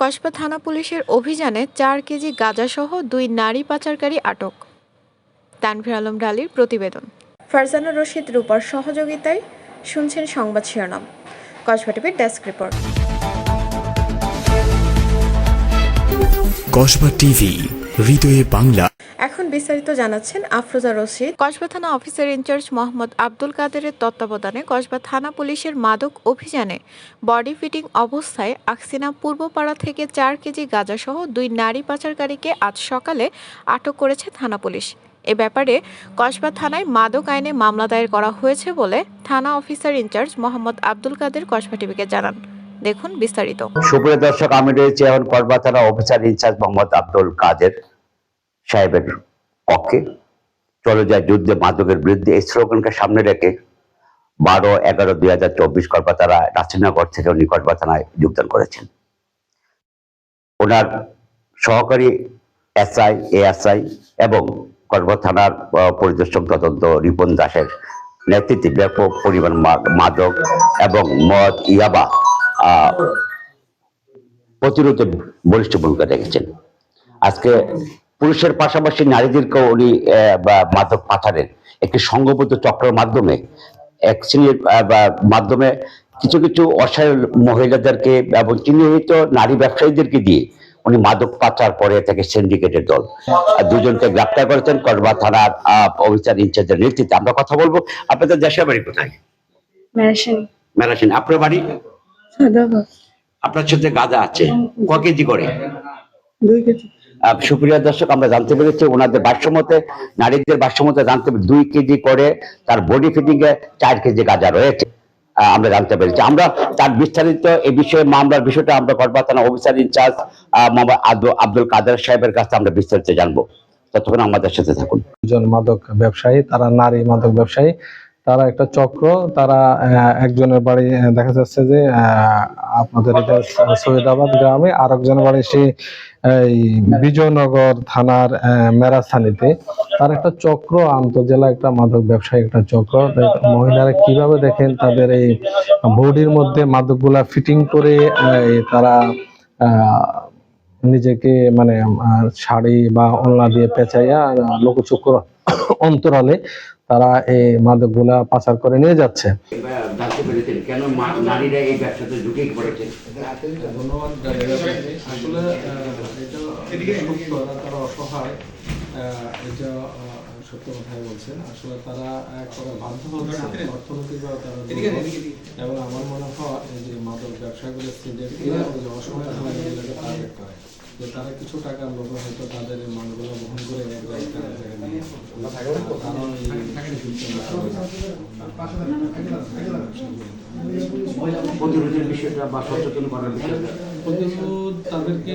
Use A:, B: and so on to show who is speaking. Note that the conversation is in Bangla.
A: কসবা থানা পুলিশের অভিযানে চার কেজি গাঁজাসহ দুই নারী পাচারকারী আটক। তানভীর আলম ডালির প্রতিবেদন। ফারজানা রশিদ রূপার সহযোগিতায় শুনছেন সংবাদ শিরোনাম। কসবা টিভির ডেস্ক রিপোর্ট।
B: কসবা টিভি হৃদয়ে বাংলা।
A: বিস্তারিত জানাচ্ছেন আফরোজা রশিদ। কসবা থানা অফিসার ইনচার্জ মোহাম্মদ আব্দুল কাদেরের তত্ত্বাবধানে কসবা থানা পুলিশের মাদক অভিযানে বডি ফিটিং অবস্থায় আকসিনা পূর্বপাড়া থেকে চার কেজি গাঁজাসহ দুই নারী পাচারকারীকে আজ সকালে আটক করেছে থানা পুলিশ। এ ব্যাপারে কসবা থানায় মাদক আইনে মামলা দায়ের করা হয়েছে বলে থানা অফিসার ইনচার্জ মোহাম্মদ আব্দুল কাদের কসবা টিভিকে জানান। দেখুন বিস্তারিত।
C: সুপ্রিয় দর্শক আমি রয়েছি এখন করবা থানা অফিসার ইনচার্জ মোহাম্মদ আব্দুল কাদের সাহেবের পক্ষে চলে যায় যুদ্ধে মাদকের বিরুদ্ধে। এই স্লোগানকে সামনে রেখে বারো এগারো দুই হাজার চব্বিশ করবা তারা থেকে উনি করবা থানায় যোগদান করেছেন। ওনার সহকারী এসআই, এএসআই এবং করবা থানার পরিদর্শক তদন্ত রিপন দাসের নেতৃত্বে ব্যাপক পরিমাণ মাদক এবং মদ, ইয়াবা প্রতিরোধে বলিষ্ঠ ভূমিকা রেখেছেন। আজকে পুরুষের পাশাপাশি নারীদেরকেও উনি মাদক পাচারের একটি সংঘবদ্ধ চক্রের মাধ্যমে এক শ্রেণির মাধ্যমে কিছু কিছু অসহায় মহিলাদেরকে এবং চিহ্নিত নারী ব্যবসায়ীদেরকে দিয়ে উনি মাদক পাচার করে থেকে সিন্ডিকেটের দল। আর দুজনকে গ্রেপ্তার করেছেন করবা থানার অফিসার ইনচার্জের নেতৃত্বে। আমরা কথা বলব আপনাদের দেশের বাড়ি কোথায়? মেরাসিন। আপনার বাড়ি? আপনার সাথে গাঁজা আছে ক কেজি করে?
D: দুই কেজি।
C: সুপ্রিয় দর্শক, আমরা জানতে পেরেছি ওনাদের ভাষ্যমতে নারীদের ভাষ্যমতে জানতে দুই কেজি করে তার বডি ফিটিং এ চার কেজি গাঁজা রয়েছে। আমরা জানতে পেরেছি। আমরা তার বিস্তারিত এই বিষয়ে মামলার বিষয়টা আমরা করবা থানা অফিসার ইনচার্জ মোহাম্মদ আব্দুল কাদের সাহেবের কাছে আমরা বিস্তারিত জানব। ততক্ষণ আমাদের সাথে থাকুন।
E: দুজন মাদক ব্যবসায়ী, তারা নারী মাদক ব্যবসায়ী। তারা একটা চক্র তারা একজনের বাড়ি দেখা যাচ্ছে যে আপনাদের এটা সৈয়দাবাদ গ্রামে আর একজনের বাড়ি সেই এই বিজয়নগর থানার আহ, মেরাসানিতে তার একটা চক্র আন্তজেলা একটা মাদক ব্যবসায়ী একটা চক্র। মহিলারা কীভাবে দেখেন তাদের এই বডির মধ্যে মাদকগুলা ফিটিং করে তারা নিজেকে মানে শাড়ি বা অনলা দিয়ে পেঁচাইয়া লোকচক্ষুর অন্তরালে তারা এই মাদকগুলা পাচার করে নিয়ে যাচ্ছে। সত্য কথাই বলছেন। আসলে তারা প্রকার বাধ্য হচ্ছে অর্থনৈতিকভাবে তারা এবং আমার মনে হয় যে মাদক ব্যবসাগুলো ওই যে অসহায় মহিলাগুলোকে টার্গেট করে। যে তারা কিছু টাকার লোভে হয়তো তাদের মালগুলো বহন করে এক জায়গায় নিয়ে
C: প্রতিরোধের বিষয়টা বা সচেতন করার বিষয়টা।
E: কিন্তু তাদেরকে